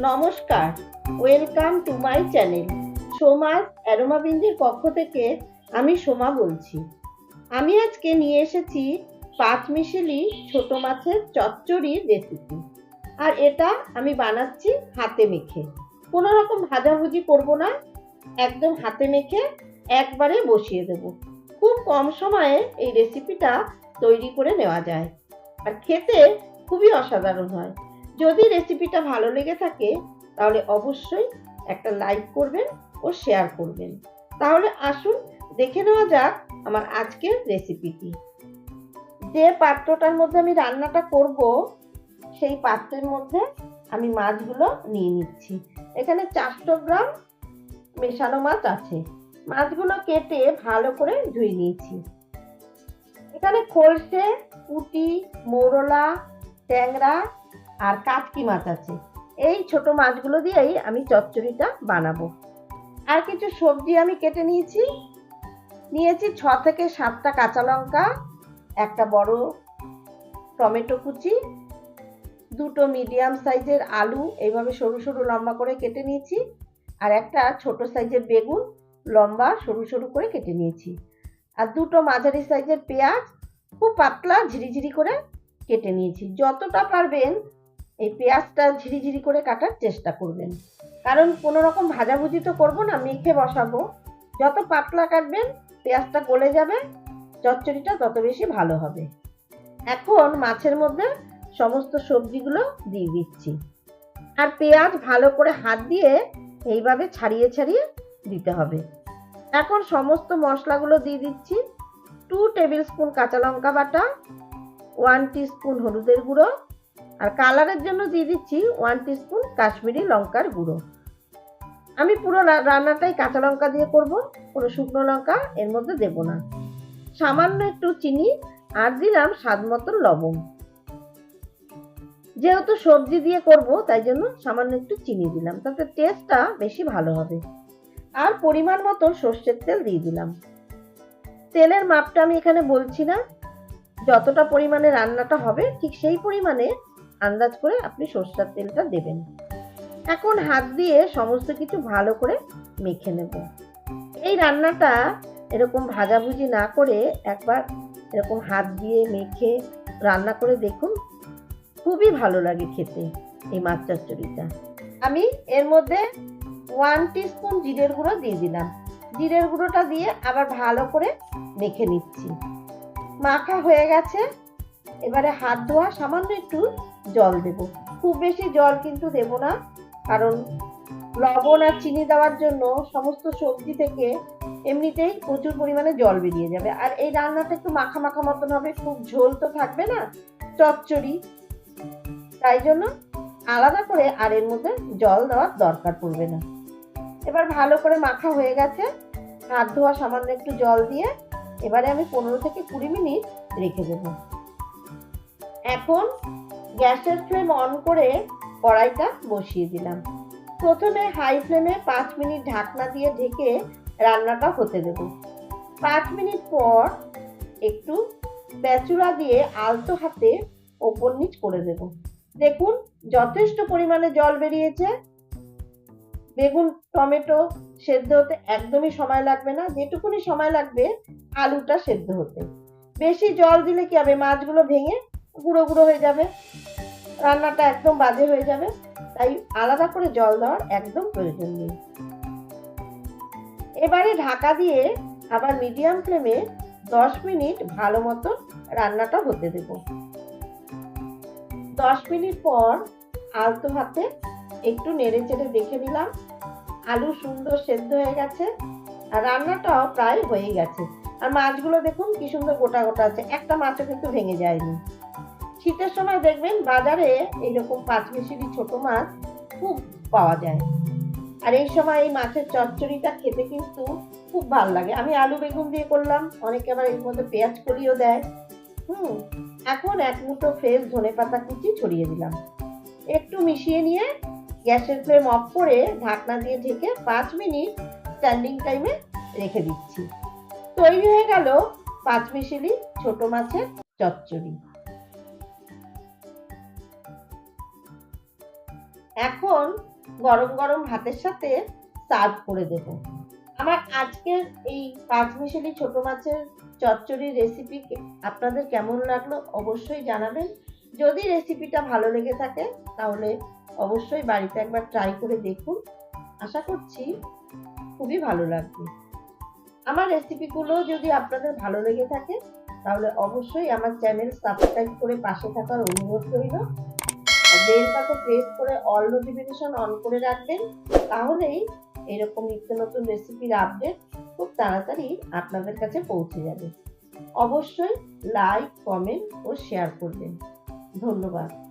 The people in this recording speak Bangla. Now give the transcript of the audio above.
নমস্কার। Welcome to my channel. Soma's অ্যারোমাবিঞ্জের পক্ষ থেকে আমি সোমা বলছি। আমি আজকে নিয়ে এসেছি পাঁচ মিশেলি ছোট মাছের চচ্চড়ির রেসিপি আর এটা আমি বানাচ্ছি হাতে মেখে। কোনো রকম ভাজাভুজি করব না। একদম হাতে মেখে একবারে বসিয়ে দেব। খুব কম সময়ে এই রেসিপিটা তৈরি করে নেওয়া যায়। আর খেতে খুবই অসাধারণ হয়। যদি রেসিপিটা ভালো লেগে থাকে, তাহলে অবশ্যই একটা লাইক করবেন ও শেয়ার করবেন। তাহলে আসুন দেখে নেওয়া যাক আমার আজকের রেসিপিটি যে পাত্রটার মধ্যে আমি রান্নাটা করব, সেই পাত্রের মধ্যে আমি মাছগুলো নিয়ে নিচ্ছি। এখানে চারশো গ্রাম মেশানো মাছ আছে। মাছগুলো কেটে ভালো করে ধুয়ে নিয়েছি। এখানে খোলসে পুঁটি মোরলা, ট্যাংরা আর কাটকি মাছ আছে। এই ছোট মাছগুলো দিয়েই আমি চচ্চড়িটা বানাবো। আর কিছু সবজি আমি কেটে নিয়েছি। নিয়েছি ছ থেকে সাতটা কাঁচা লঙ্কা, একটা বড় টমেটো কুচি, দুটো মিডিয়াম সাইজের আলু, এইভাবে সরু সরু লম্বা করে কেটে নিয়েছি, আর একটা ছোট সাইজের বেগুন, লম্বা সরু সরু করে কেটে নিয়েছি। আর দুটো মাঝারি সাইজের পেঁয়াজ, খুব পাতলা ঝিরিঝিরি করে কেটে নিয়েছি। যতটা পারবেন এই পেঁয়াজটা ঝিরিঝিরি করে কাটার চেষ্টা করবেন। কারণ কোনো রকম ভাজাভুজি তো করব না, মেখে বসাবো। যত পাতলা কাটবেন, পেঁয়াজটা গলে যাবে, চচ্চড়িটা তত বেশি ভালো হবে। এখন মাছের মধ্যে সমস্ত সবজিগুলো দিয়ে দিচ্ছি। আর পেঁয়াজ ভালো করে হাত দিয়ে এইভাবে ছাড়িয়ে ছাড়িয়ে দিতে হবে। এখন সমস্ত মশলাগুলো দিয়ে দিচ্ছি। টু টেবিল স্পুন কাঁচা লঙ্কা বাটা ওয়ান স্পুন হলুদের গুঁড়ো আর কালারের জন্য দিয়ে দিচ্ছি ওয়ান স্পুন কাশ্মীরি লঙ্কার গুঁড়ো। আমি পুরো রান্নাটাই কাঁচা লঙ্কা দিয়ে করব, কোনো শুকনো লঙ্কা এর মধ্যে দেব না। সামান্য একটু চিনি আর দিলাম স্বাদ মতো লবণ। যেহেতু সবজি দিয়ে করব, তাই জন্য সামান্য একটু চিনি দিলাম, তাতে টেস্টটা বেশি ভালো হবে। আর পরিমাণ মতো সর্ষের তেল দিয়ে দিলাম। তেলের মাপটা আমি এখানে বলছি না, যতটা পরিমাণে রান্নাটা হবে, ঠিক সেই পরিমাণে আন্দাজ করে আপনি সর্ষার তেলটা দেবেন। এখন হাত দিয়ে সমস্ত কিছু ভালো করে মেখে নেব। এই রান্নাটা এরকম ভাজাভুজি না করে একবার এরকম হাত দিয়ে মেখে রান্না করে দেখুন, খুবই ভালো লাগে খেতে এই মাছ চচ্চড়িটা। আমি এর মধ্যে ওয়ান স্পুন জিরের গুঁড়ো দিয়ে দিলাম। জিরের গুঁড়োটা দিয়ে আবার ভালো করে মেখে নিচ্ছি। মাখা হয়ে গেছে। এবারে হাত ধোয়া সামান্য একটু জল দেব। খুব বেশি জল কিন্তু দেব না, কারণ লবণ আর চিনি দেওয়ার জন্য সমস্ত সবজি থেকে এমনিতেই প্রচুর পরিমাণে জল বেরিয়ে যাবে। আর এই রান্নাটা একটু মাখা মাখা মতন হবে, খুব ঝোল তো থাকবে না, চচ্চড়ি। তাই জন্য আলাদা করে আর এর মধ্যে জল দেওয়ার দরকার পড়বে না। এবার ভালো করে মাখা হয়ে গেছে, হাত ধোয়া সামান্য একটু জল দিয়ে এবারে আমি পনেরো থেকে কুড়ি মিনিট রেখে দেব। এখন গ্যাসের ফ্লেম অন করে কড়াইটা বসিয়ে দিলাম। প্রথমে হাই ফ্লেমে পাঁচ মিনিট ঢাকনা দিয়ে ঢেকে রান্নাটা হতে দেব। পাঁচ মিনিট পর একটু প্যাচুরা দিয়ে আলতো হাতে ওপর নিচ করে দেব। দেখুন, যথেষ্ট পরিমাণে জল বেরিয়েছে। বেগুন, টমেটো সেদ্ধ হতে একদমই সময় লাগবে না। যেটুকুনি সময় লাগবে আলুটা সেদ্ধ হতে। বেশি জল দিলে কি হবে? মাছগুলো ভেঙে গুঁড়ো গুঁড়ো হয়ে যাবে। রান্নাটা একদম বাজে হয়ে যাবে, তাই আলাদা করে জল দেওয়ার একদম প্রয়োজন নেই। এবারে ঢাকা দিয়ে আবার মিডিয়াম ফ্লেমে দশ মিনিট ভালো মতো রান্নাটা হতে দেব। দশ মিনিট পর আলতো হাতে একটু নেড়ে চেড়ে দেখে নিলাম, আলু সুন্দর সেদ্ধ হয়ে গেছে, আর রান্নাটাও প্রায় হয়ে গেছে। আর মাছগুলো দেখুন কি সুন্দর গোটা গোটা আছে, একটা মাছও কিন্তু ভেঙে যায়নি। শীতের সময় দেখবেন বাজারে এইরকম পাঁচ মিশিরি ছোট মাছ খুব পাওয়া যায়। আর এই সময় এই মাছের চচ্চড়িটা খেতে কিন্তু খুব ভালো লাগে। আমি আলু বেগুন দিয়ে করলাম, অনেকে আবার এর মধ্যে পেঁয়াজ কলিও দেয়। হুম, এখন এক মুঠো ফ্রেশ ধনে পাতা কুচি ছড়িয়ে দিলাম। একটু মিশিয়ে নিয়ে গ্যাসের ফ্লেম অফ করে ঢাকনা দিয়ে ঢেকে পাঁচ মিনিট স্ট্যান্ডিং টাইমে রেখে দিচ্ছি। তৈরি হয়ে গেল পাঁচ মিশিলি ছোট মাছের চচ্চড়ি। এখন গরম গরম ভাতের সাথে সার্ভ করে দেব। আমার আজকের এই পাঁচ মিশালি ছোট মাছের চচ্চড়ির রেসিপি আপনাদের কেমন লাগল অবশ্যই জানাবেন। যদি রেসিপিটা ভালো লেগে থাকে, তাহলে অবশ্যই বাড়িতে একবার ট্রাই করে দেখুন। আশা করছি খুবই ভালো লাগবে। আমার রেসিপিগুলো যদি আপনাদের ভালো লেগে থাকে, তাহলে অবশ্যই আমার চ্যানেল সাবস্ক্রাইব করে পাশে থাকার অনুরোধ রইল। আর বেল পাতে প্রেস করে অল নোটিফিকেশন অন করে রাখবেন। তাহলেই এরকম নিত্য নতুন রেসিপির আপডেট খুব তাড়াতাড়ি আপনাদের কাছে পৌঁছে যাবে। অবশ্যই লাইক কমেন্ট ও শেয়ার করবেন। ধন্যবাদ।